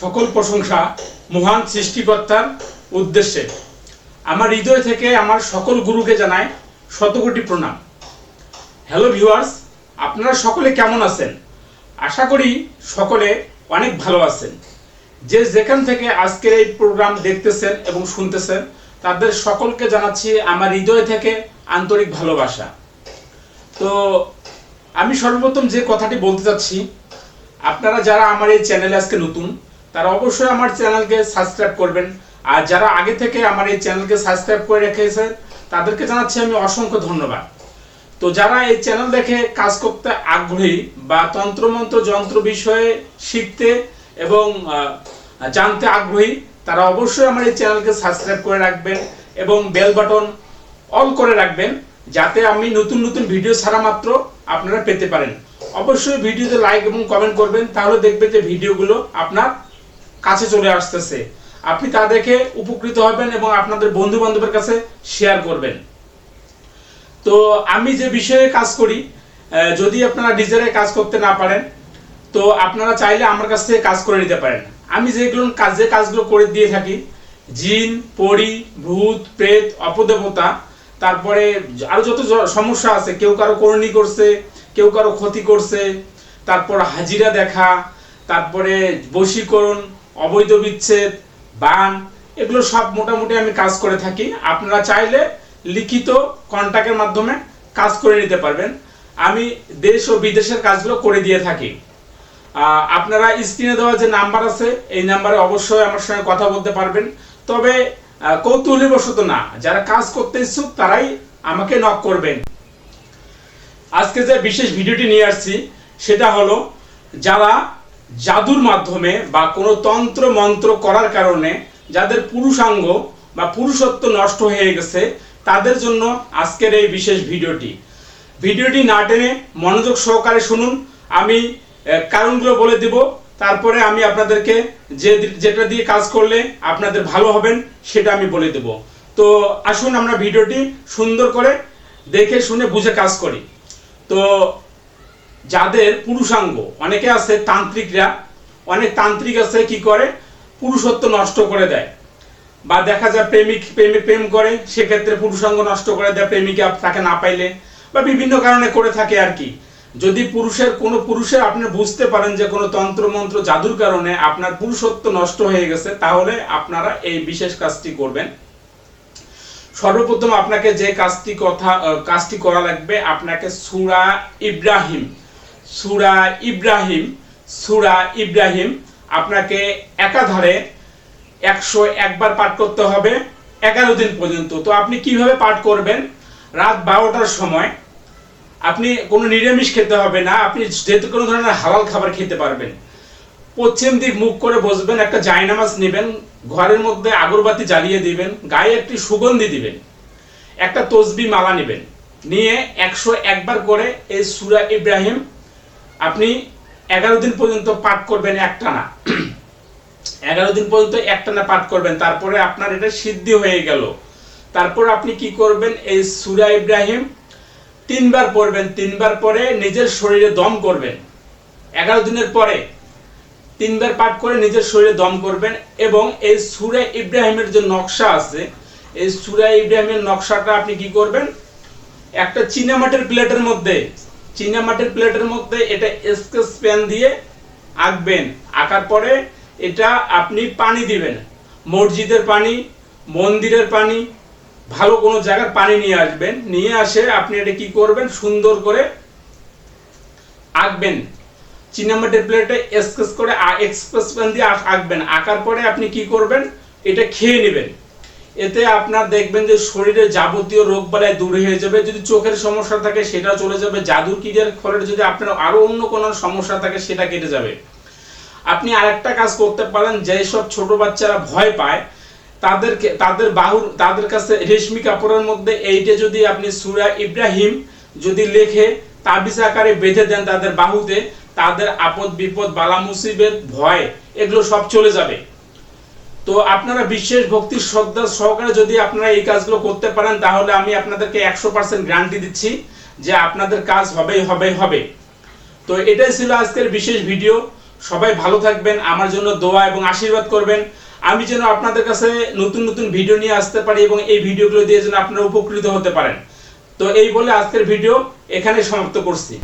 সকল প্রশংসা মহান সৃষ্টিকর্তার উদ্দেশ্যে। আমার হৃদয় থেকে আমার সকল গুরুকে জানাই শতকোটি প্রণাম। হ্যালো ভিউয়ার্স, আপনারা সকলে কেমন আছেন? আশা করি সকলে অনেক ভালো আছেন। যে যেখান থেকে আজকের এই প্রোগ্রাম দেখতেছেন এবং শুনতেছেন, তাদের সকলকে জানাচ্ছি আমার হৃদয় থেকে আন্তরিক ভালোবাসা। তো আমি সর্বপ্রথম যে কথাটি বলতে চাচ্ছি, আপনারা যারা আমার এই চ্যানেলে আজকে নতুন তারা অবশ্যই আমার চ্যানেলকে সাবস্ক্রাইব করবেন। আর যারা আগে থেকে আমার এই চ্যানেলকে সাবস্ক্রাইব করে রেখেছেন তাদেরকে জানাচ্ছি আমি অসংখ্য ধন্যবাদ। তো যারা এই চ্যানেল দেখে কাজ করতে আগ্রহী বা তন্ত্রমন্ত্র যন্ত্র বিষয়ে শিখতে এবং জানতে আগ্রহী, তারা অবশ্যই আমার এই চ্যানেলকে সাবস্ক্রাইব করে রাখবেন এবং বেল বাটন অল করে রাখবেন, যাতে আমি নতুন নতুন ভিডিও ছাড়া মাত্র আপনারা পেতে পারেন। অবশ্যই ভিডিওতে লাইক এবং কমেন্ট করবেন, তাহলে দেখবে যে ভিডিওগুলো আপনার কাছে চলে আসতেছে। আপনি তা দেখে উপকৃত হবেন এবং আপনাদের বন্ধু বান্ধবের কাছে শেয়ার করবেন। তো আমি যে বিষয়ে কাজ করি যদি আপনারা নিজেরাই কাজ করতে না পারেন, তো আপনারা চাইলে আমার কাছ থেকে কাজ করে নিতে পারেন। আমি যেগুলো কাজ কাজগুলো করে দিয়ে থাকি, জিন, পরি, ভূত, প্রেত, অপদেবতা, তারপরে আরও যত সমস্যা আছে, কেউ কারও করণী করছে, কেউ কারও ক্ষতি করছে, তারপর হাজিরা দেখা, তারপরে বশীকরণ অবৈধ বিচ্ছেদ, বান, এগুলো সব মোটামুটি আমি কাজ করে থাকি। আপনারা চাইলে লিখিত কন্টাক্টের মাধ্যমে কাজ করে নিতে পারবেন। আমি দেশ ও বিদেশের কাজগুলো করে দিয়ে থাকি। আপনারা স্ক্রিনে দেওয়া যে নাম্বার আছে, এই নাম্বারে অবশ্যই আমার সঙ্গে কথা বলতে পারবেন। তবে কৌতূহলীবশত না, যারা কাজ করতে ইচ্ছুক তারাই আমাকে নক করবেন। আজকে যে বিশেষ ভিডিওটি নিয়ে আসছি, সেটা হলো, যারা জাদুর মাধ্যমে বা কোনো তন্ত্র মন্ত্র করার কারণে যাদের পুরুষাঙ্গ বা পুরুষত্ব নষ্ট হয়ে গেছে, তাদের জন্য আজকের এই বিশেষ ভিডিওটি। ভিডিওটি না টেনে মনোযোগ সহকারে শুনুন। আমি কারণগুলো বলে দিব। তারপরে আমি আপনাদেরকে যে যেটা দিয়ে কাজ করলে আপনাদের ভালো হবেন, সেটা আমি বলে দেব। তো আসুন আমরা ভিডিওটি সুন্দর করে দেখে শুনে বুঝে কাজ করি। তো যাদের পুরুষাঙ্গ, অনেকে আছে তান্ত্রিকরা, অনেক তান্ত্রিক আছে কি করে? পুরুষত্ব নষ্ট করে দেয়। বা দেখা যায় প্রেমিক, প্রেমে প্রেম করে, সেক্ষেত্রে পুরুষাঙ্গ নষ্ট করে দেয় প্রেমিকা তাকে না পাইলে। বা বিভিন্ন কারণে করে থাকে আর কি। যদি পুরুষের, কোনো পুরুষের আপনি বুঝতে পারেন যে কোনো তন্ত্রমন্ত্র জাদুর কারণে আপনার পুরুষত্ব নষ্ট হয়ে গেছে, তাহলে আপনারা এই বিশেষ কাজটি করবেন। সর্বপ্রথম আপনাকে যে কাজটি কথা কাজটি করা লাগবে, আপনাকে সুরা ইব্রাহিম সুরা ইব্রাহিম সুরা ইব্রাহিম আপনাকে একাধারে একশো একবার পাঠ করতে হবে, এগারো দিন পর্যন্ত। তো আপনি কীভাবে পাঠ করবেন? রাত বারোটার সময় আপনি কোনো নিরামিষ খেতে হবে না, আপনি যেহেতু কোনো ধরনের হালাল খাবার খেতে পারবেন। পশ্চিম দিক মুখ করে বসবেন, একটা জায়নামাজ নেবেন, ঘরের মধ্যে আগরবাতি জ্বালিয়ে দিবেন, গায়ে একটি সুগন্ধি দিবেন, একটা তসবি মালা নেবেন। নিয়ে একশো একবার করে এই সুরা ইব্রাহিম আপনি এগারো দিন পর্যন্ত পাঠ করবেন একটানা। এগারো দিন পর্যন্ত একটানা পাঠ করবেন, তারপরে আপনার এটা সিদ্ধি হয়ে গেল। তারপর আপনি কি করবেন, এই সুরা ইব্রাহিম তিনবার পড়বেন, তিনবার পরে নিজের শরীরে দম করবেন। এগারো দিনের পরে তিনবার পাঠ করে নিজের শরীরে দম করবেন এবং এই সুরা ইব্রাহিমের যে নকশা আছে, এই সুরা ইব্রাহিমের নকশাটা আপনি কি করবেন, একটা চীনামাটির প্লেটের মধ্যে চীনামাটির প্লেটের মধ্যে এটা স্কেচ পেন দিয়ে আঁকবেন। আঁকার পরে এটা আপনি পানি দিবেন। মসজিদের পানি, মন্দিরের পানি, ভালো কোনো জায়গার পানি নিয়ে আসবেন। নিয়ে আসে আপনি এটা কি করবেন? সুন্দর করে আঁকবেন। চিনামাটির প্লেটে স্কেচ করে এক্সপ্রেস পেন দিয়ে আঁকবেন। আঁকার পরে আপনি কি করবেন? এটা খেয়ে নেবেন। এতে আপনার দেখবেন যে শরীরে যাবতীয় রোগ বালাই দূর হয়ে যাবে। যদি চোখের সমস্যা থাকে, সেটা চলে যাবে। জাদুর কিরিয়ার ফলে যদি আপনার আরও অন্য কোনো সমস্যা থাকে, সেটা কেটে যাবে। আপনি আরেকটা কাজ করতে পারেন, যেসব ছোট বাচ্চারা ভয় পায়, তাদেরকে, তাদের বাহুর, তাদের কাছে রেশমি কাপড়ের মধ্যে এইটা যদি আপনি সুরা ইব্রাহিম যদি লেখে, তাবিজ আকারে বেঁধে দেন তাদের বাহুতে, তাদের আপদ বিপদ বালা মুসিবত ভয়, এগুলো সব চলে যাবে। তো আপনারা বিশেষ ভক্তির শ্রদ্ধা সহকারে যদি আপনারা এই কাজগুলো করতে পারেন, তাহলে আমি আপনাদেরকে একশো পার্সেন্ট গ্যারান্টি দিচ্ছি যে আপনাদের কাজ হবেই হবে হবে। তো এটাই ছিল আজকের বিশেষ ভিডিও সবাই ভালো থাকবেন, আমার জন্য দোয়া এবং আশীর্বাদ করবেন। আমি যেন আপনাদের কাছে নতুন নতুন ভিডিও নিয়ে আসতে পারি এবং এই ভিডিওগুলো দিয়ে যেন আপনারা উপকৃত হতে পারেন। তো এই বলে আজকের ভিডিও এখানে সমাপ্ত করছি।